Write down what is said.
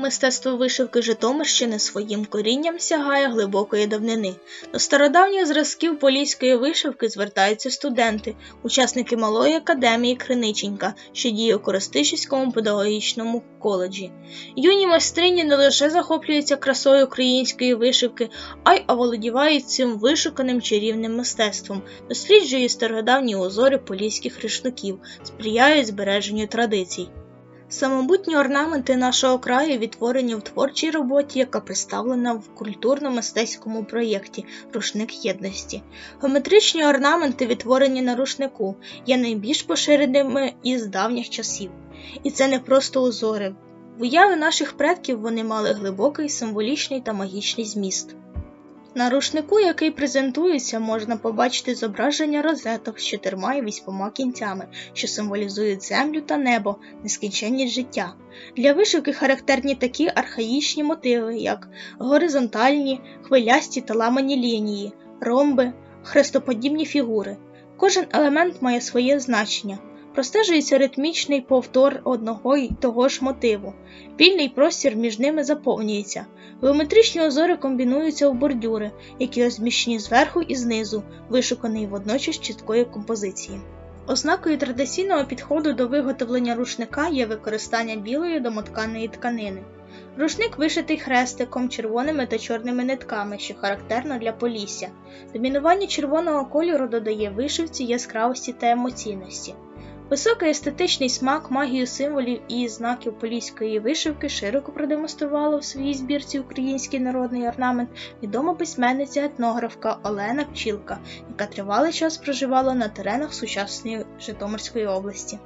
Мистецтво вишивки Житомирщини своїм корінням сягає глибокої давнини. До стародавніх зразків поліської вишивки звертаються студенти, учасники малої академії Криниченька, що діє у Коростишівському педагогічному коледжі. Юні майстрині не лише захоплюються красою української вишивки, а й оволодівають цим вишуканим чарівним мистецтвом, досліджують стародавні узори поліських рушників, сприяють збереженню традицій. Самобутні орнаменти нашого краю відтворені в творчій роботі, яка представлена в культурно-мистецькому проєкті Рушник єдності. Геометричні орнаменти, відтворені на рушнику, є найбільш поширеними із давніх часів. І це не просто узори. В уяві наших предків вони мали глибокий символічний та магічний зміст. На рушнику, який презентується, можна побачити зображення розеток з чотирма і вісьмома кінцями, що символізують землю та небо, нескінченність життя. Для вишивки характерні такі архаїчні мотиви, як горизонтальні, хвилясті та ламані лінії, ромби, хрестоподібні фігури. Кожен елемент має своє значення. Простежується ритмічний повтор одного й того ж мотиву. Вільний простір між ними заповнюється. Геометричні узори комбінуються в бордюри, які розміщені зверху і знизу, вишуканий водночас чіткої композиції. Ознакою традиційного підходу до виготовлення рушника є використання білої домотканої тканини. Рушник вишитий хрестиком, червоними та чорними нитками, що характерно для полісся. Домінування червоного кольору додає вишивці яскравості та емоційності. Високий естетичний смак, магію символів і знаків поліської вишивки широко продемонструвала в своїй збірці український народний орнамент відома письменниця етнографка Олена Пчілка, яка тривалий час проживала на теренах сучасної Житомирської області.